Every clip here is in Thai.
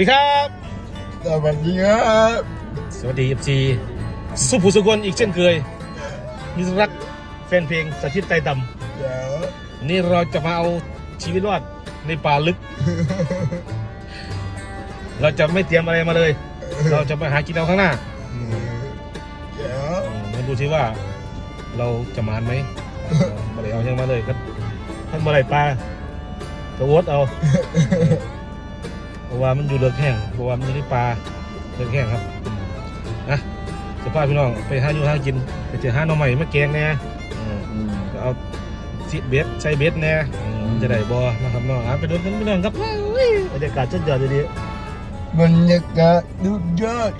สวัสดีครับ สวัสดีครับ สวัสดีเอฟซีสุภูสุกลอีกเช่นเคยมิตรรักแฟนเพลงสาธิตไตรดเดี๋ยวำวันนี้เราจะมาเอาชีวิตรอดในป่าลึก เราจะไม่เตรียมอะไรมาเลย เราจะไปหากินเอาข้างหน้าเดี๋ยวอืมมาดูซิว่า เราจะมานไหมมาเลยเอายังมาเลยครับท่านมาเลยปลาจะวดเอา เพราะว่ามันอยู่เลือกแห้งเพราะว่ามันอยู่ในป่าเลือกแห้งครับอืมนะจะพาพี่น้องไปหาอยู่หากินไปเจอหาหน่อใหม่มาแกงแน่อืมก็เอาซิเบสใช้เบสแน่อืมมันจะได้บอนะครับน้องอะไปดูกันพี่น้องครับเฮ้ยบรรยากาศสุดยอดเลยดีบรรยากาศดุยอด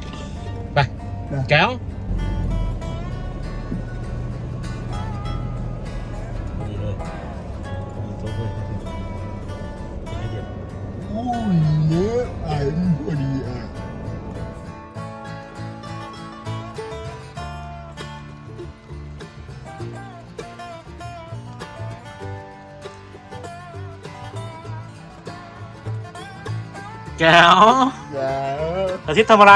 ไปแก้ว นพอดีอะแก้วเดี๋ยวอาทิตย์ทำอะไร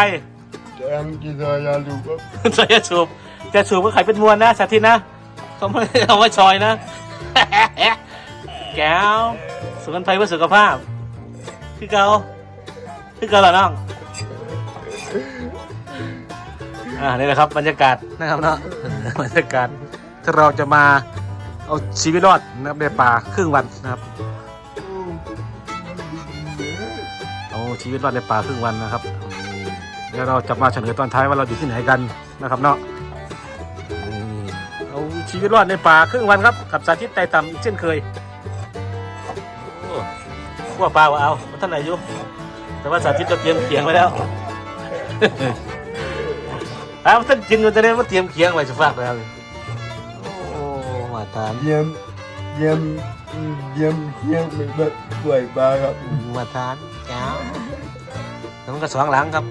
แจมกินยาดูครับจะสูบจะสูบก็ไข่เป็นมวลนะสาธิตนะเขาไม่ได้เอาไว้ชอยนะ แก้วสุขภัยเพื่อสุขภาพ คือเกา คือเกาเน้อง อ่า นี่แหละครับบรรยากาศนะครับเนาะ บรรยากาศที่เราจะมาเอาชีวิตรอดนะครับในป่าครึ่งวันนะครับ เอาชีวิตรอดในป่าครึ่งวันนะครับ แล้วเราจะมาเฉลยตอนท้ายว่าเราอยู่ที่ไหนกันนะครับเนาะเอาชีวิตรอดในป่าครึ่งวันครับ กับสาธิตไต่ต่ำอีกเช่นเคยขั้วปลาวะเอาท่านไหนยู่ แต่ว่าสาธิตเราเตรียมเขียงไว้แล้วเอาท่านกินมันจะได้มาเตรียมเขียงไว้จะฝากแล้วโอ้มาทานเยี่ยมเยี่ยมเยี่ยมเยี่ยมเป็นแบบป่วยปลาครับมาทานเจ้าแล้วมันก็สองหลังครับ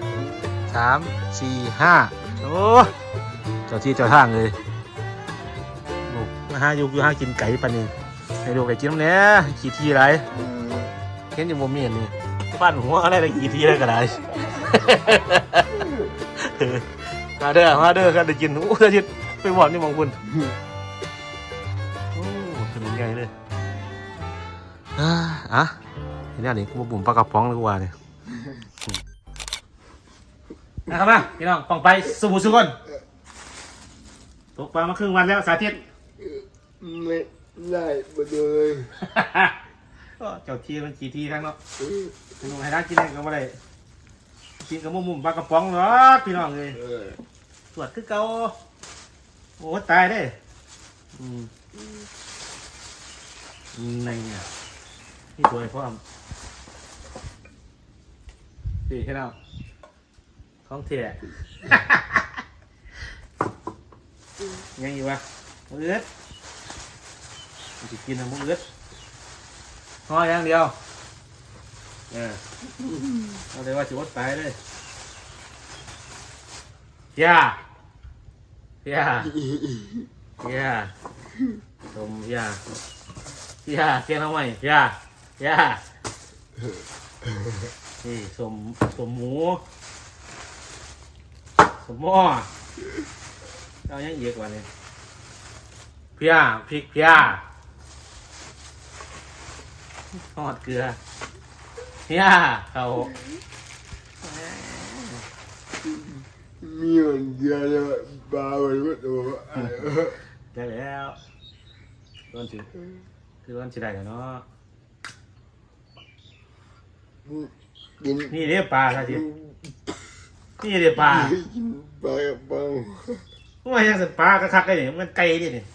สามสี่ห้าโอ้เจ้าที่เจ้าทางเลยลูกมาหาอยู่อยู่หากินไก่ปานนี้ให้ดูไก่กินน้ำเนี้ยขี่ทีไรเห็นอยู่บ่มีอันนี้ ปั้นหัวอะไรได้ขี่ทีได้ก็ได้มาเด้อมาเด้อกันได้กินโอ้เจ้าทิศไปบอกนี่มองคุณโอ้ถนนใหญ่เลยอ่าอะทีนี้นี่กูบุ่มปลากระป๋องเลยกูว่าเนี่ยนะครับนะพี่น้องปองไปสบู่สุกนตกปลามาครึ่งวันแล้วสาธิตไม่ได้มาเลย ก็เจ้าทีมันขี่ทีทั้งเนาะพี่น้องให้ร้านกินเองก็ไม่ได้กินกับมุมมุมปลากระป๋องหรอกพี่น้องเลยเออตรวจคือเก่าโอ้ตายเด้อืมอืมนั่นไงนี่ตัวไอ้พ่อมสี่แค่นั้นของเถี่ยยังอยู่วะมือเอื้อดมันจะกินนะมือเอื้อด ห่ออย่างเดียวเออเอาเลยว่าจะอดตายเลยย่าย่าย่าดมย่าย่าเกียนเอาไหมย่าย่านี่สมสมหมูสมหม้อเอายังเยอะกว่านี้พียพริกพีย ทอดเกลือเพียเขามีมันเดียวเลยปลาไปหมดตัวได้แล้วต้นสิคือต้นสิได้แล้วเนาะกินนี่เรียปลาท่าสินี่เรียปลากินปลากระป๋องว่ายังสัตว์ปลากระคักได้เนี่ยมันไก่ดิเนี่ย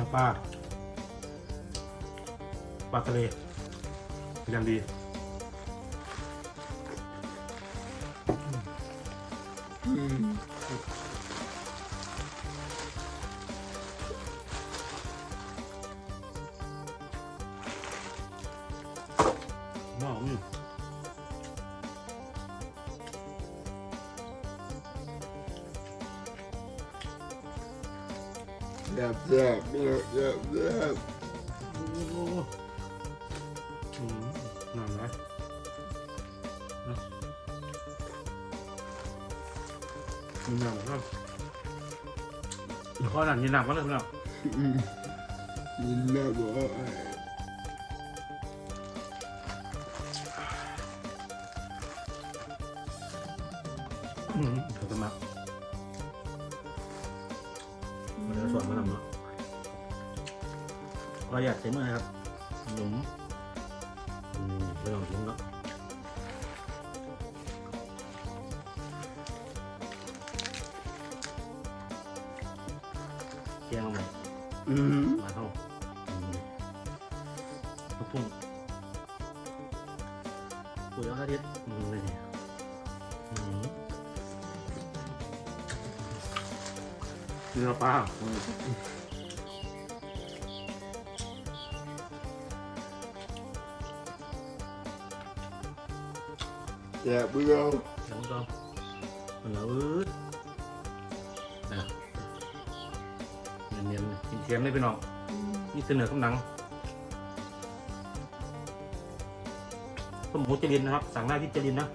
เนื้อปลาปลาทะเลอย่างดี แซ่บแซ่บแซ่บแซ่บแซ่บโอ้โหอืมนั่นนะนะมีหนังก็เดี๋ยวข้อหนังมีหนังก็เลยเนาะอืมกินแล้อืมเดี๋ยวจะ มามาเดี๋ยวนมาทำเนาะประหยัดใช้มือนะครับหนุ่มไม่ต้องทิ้งเนาะ เนื้อปลาอืมแซ่บเบื่อเดี๋ยวก็มันละอืดนะเนียนๆกินเทียมได้พี่น้องนี่เสนอคำหนังต้มหมูจรินนะครับ สั่งได้ที่จรินนะ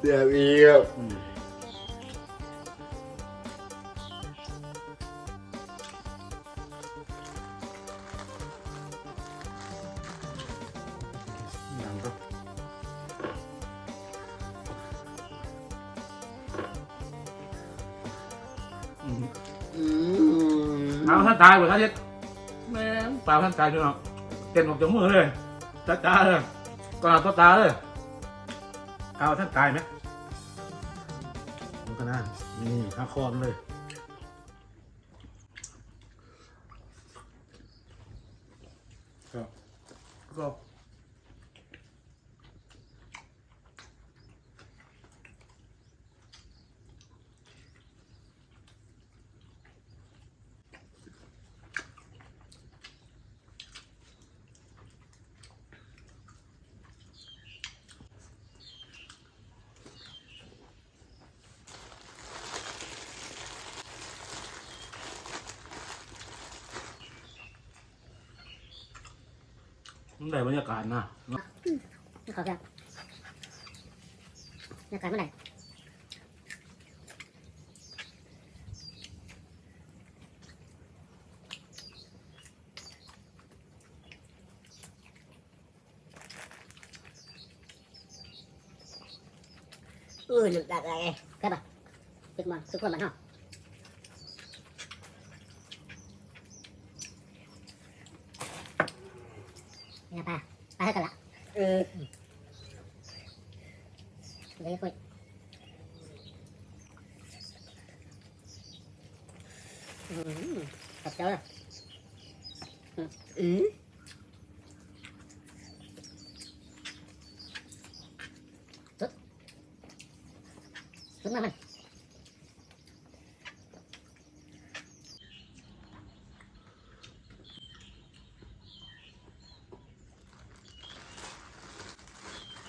แซ่บอีกครับอืมหนังก็อืมอืมเอาท่านตายหมดท่านเด็ดแม่งปลาท่านตายด้วยเนาะเต็มออกจากมือเลยจ้าจ้าเลยก่อนเอาตัวตาเลย เอาท่านตายไหมมันก็น่านี่ข้าคอมนเลย มันได้บรรยากาศนะเนาะขอครับอากาศเมื่อไหร่เออหลุดอะไรใช่ปะตึกมันตึกคนมันห้องนี่ปลาป ลาเท่ากันละเออ เดี๋ยวคุยอืมขับเจ้าเลยอืมสุดสุดมามัน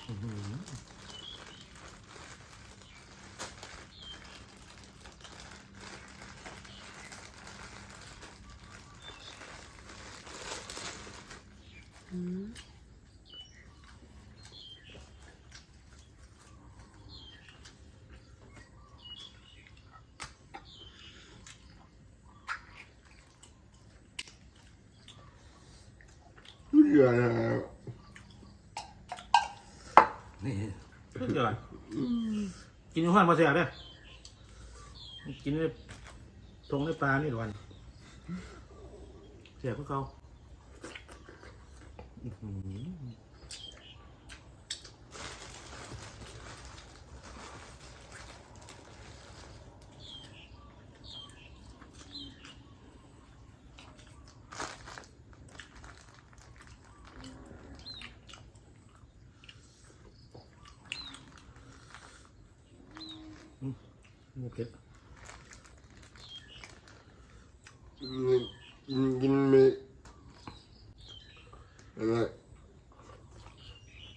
อื้อหืออ ทุ เรียนนะครับนี่สุดยอดกินอยู่ห้านมาเสียเนี่ยกินในทงในปลานี่ก่อนเสียพวกเขา อื้อหือนี่เผ็ด กินกินไม่อะไร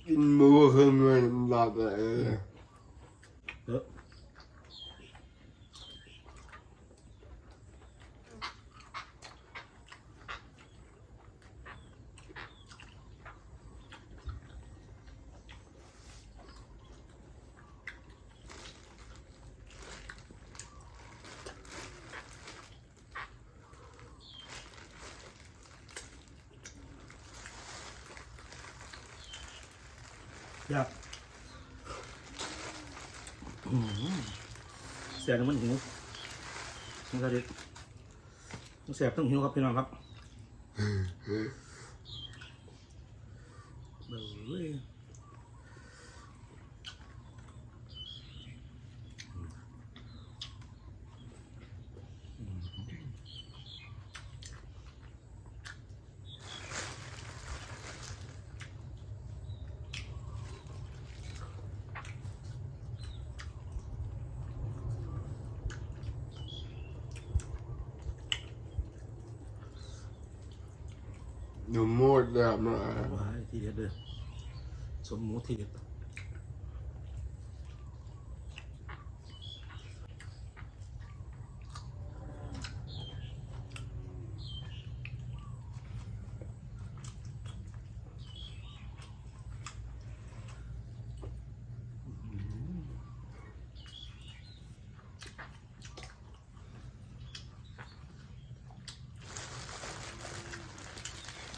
กินหมูขึ้นมาหลับเลย เอออ ยากเสียงมันหิวมันก็เด็ดมันเสียบต้องหิวครับพี่น้องครับเบ้ยหนูหมด แล้วมาว้ายทีเด็ดเลยสมหมูทีเด็ด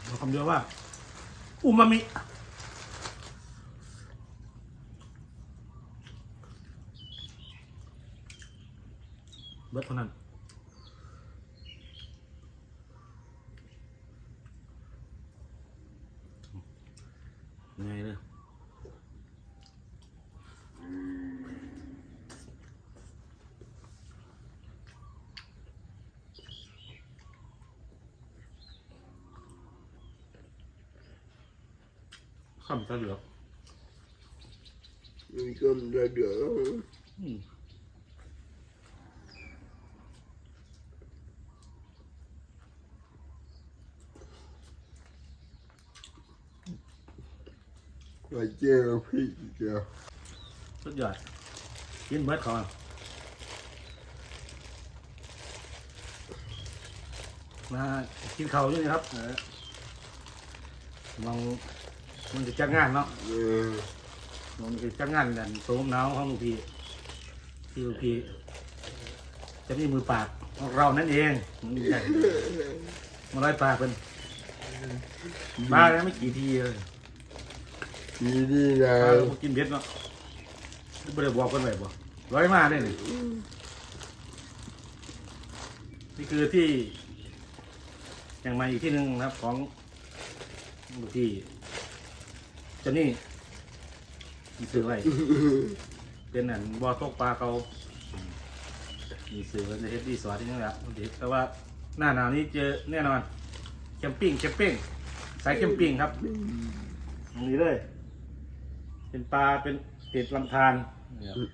เราคำเดียวว่า อูมามิ เบิดเท่านั้น ไงเลย ข้ามตะเหลือกมีก็ได้เดือดอืมไปเจอพี่เจ้าสุดยอดกินเบิดเขาอะมากินข้าวอยู่นี่ครับเออมอง มันจะจัดงานเนาะเออมันจะจัดงานกันโสมหนาวของลูกพี่ที่ลูกพี่จะมีมือปากของเรานั่นเองมันใหญ่มาไล่ปากเป็นมาแล้วไม่กี่ทีเลยทีนี่นะมาแล้วกินเบ็ดเนาะไม่ได้บอกกันไว้บ่ร้อยมาได้เลยนี่คือที่ยังมาอีกที่หนึ่งนะครับของลูกพี่เจนนี่มีซื้อไว้ เป็นอันบ่อตกปลาเขาอืมมีสื่อในเฮดดี้สวัสดีนะครับเด็กแต่ว่าหน้าหนาวนี้เจอแน่นอนแคมปิ้งแคมปิ้งสายแคมปิ้งครับตรงนี้เลย เป็นปลาเป็นติดลำธารเงียบ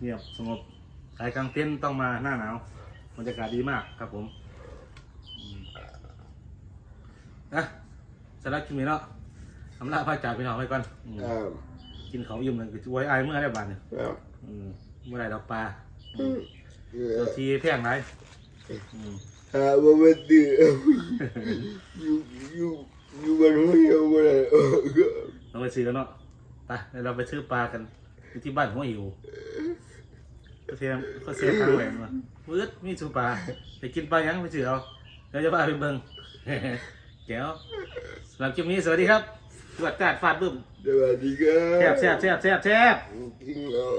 เงียบสงบสายกลางเต็นท์ต้องมาหน้าหนาวบรรยากาศดีมากครับผมอืมนะสำหรับคลิปนี้เนาะ ทำลาพาจากพี่น้องไปก่อนอืมอ่ากินเขาวอิ่มเลยคือไว้อายเมื่อได้บานเนี่ยครับอืมเมื่อไรดอกปลาเอตัวอทีแพงไรอืมหาว่ามันดื้ออยู่อยู่อยู่บนหัวเหี่ยวบ่ได้เออเราไปซื้อกันเนาะไปเดี๋ยวเราไปซื้อปลากันอยู่ที่บ้านหัวหิวก็เสียก็เสียทางแหวนมาวืดมีสูปลาไปกินปลายังไปซื้อเอาเดี๋ยวจะพาไปเบิ่ง แก้วสำหรับคลิปนี้สวัสดีครับ ตรวจจัดฟาดบึ้มสวัสดีครับแซ่บแซ่บแซ่บแซ่บแซ่บจริงเหรอ